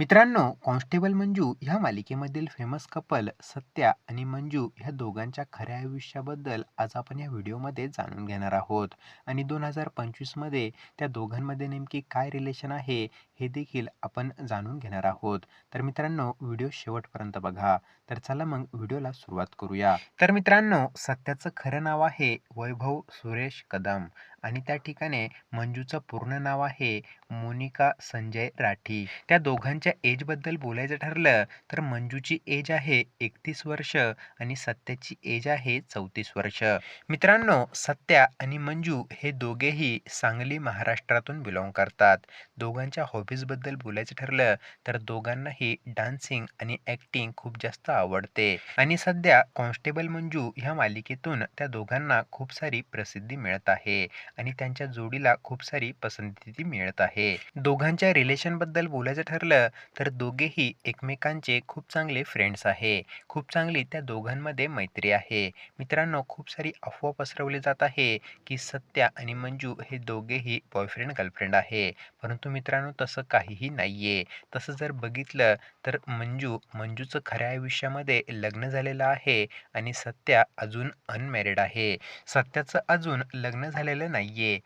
मित्रांनो, कॉन्स्टेबल मंजू ह्या मालिकेमधील famous couple Satya आणि मंजू ह्या दोघांच्या खऱ्या आयुष्याबद्दल आज आपण या व्हिडिओमध्ये जाणून घेणार आहोत. आणि दोन हजार पंचवीसमध्ये त्या दोघांमध्ये नेमकी काय रिलेशन आहे, हे देखील आपण जाणून घेणार आहोत. तर मित्रांनो, व्हिडिओ शेवटपर्यंत बघा. तर चला मग व्हिडिओला सुरुवात करूया. तर मित्रांनो, सत्याचं खरं नाव आहे वैभव सुरेश कदम आणि त्या ठिकाणी मंजूचं पूर्ण नाव आहे मोनिका संजय राठी. त्या दोघांच्या एजबद्दल बोलायचं ठरलं तर मंजूची एज आहे एकतीस वर्ष आणि सत्याची एज आहे चौतीस वर्ष. मित्रांनो, सत्या आणि मंजू हे दोघेही सांगली, महाराष्ट्रातून बिलॉंग करतात. दोघांच्या हॉबीजबद्दल बोलायचं ठरलं तर दोघांनाही डान्सिंग आणि ॲक्टिंग खूप जास्त आवडते आणि सध्या कॉन्स्टेबल मंजू ह्या मालिकेतून त्या दोघांना खूप सारी प्रसिद्धी मिळत आहे आणि त्यांच्या जोडीला खूप सारी पसंती मिळत आहे. दोघांच्या रिलेशनबद्दल बोलायचं ठरलं तर दोघेही एकमेकांचे खूप चांगले फ्रेंड्स आहे. खूप चांगली त्या दोघांमध्ये मैत्री आहे. मित्रांनो, खूप सारी अफवा पसरवली जात आहे की सत्या आणि मंजू हे दोघेही बॉयफ्रेंड गर्लफ्रेंड आहे. परंतु मित्रांनो, तसं काहीही नाही आहे तसं जर बघितलं तर मंजू मंजूचं खऱ्या आयुष्यामध्ये लग्न झालेलं आहे आणि सत्या अजून अनमॅरिड आहे. सत्याचं अजून लग्न झालेलं नाही आहे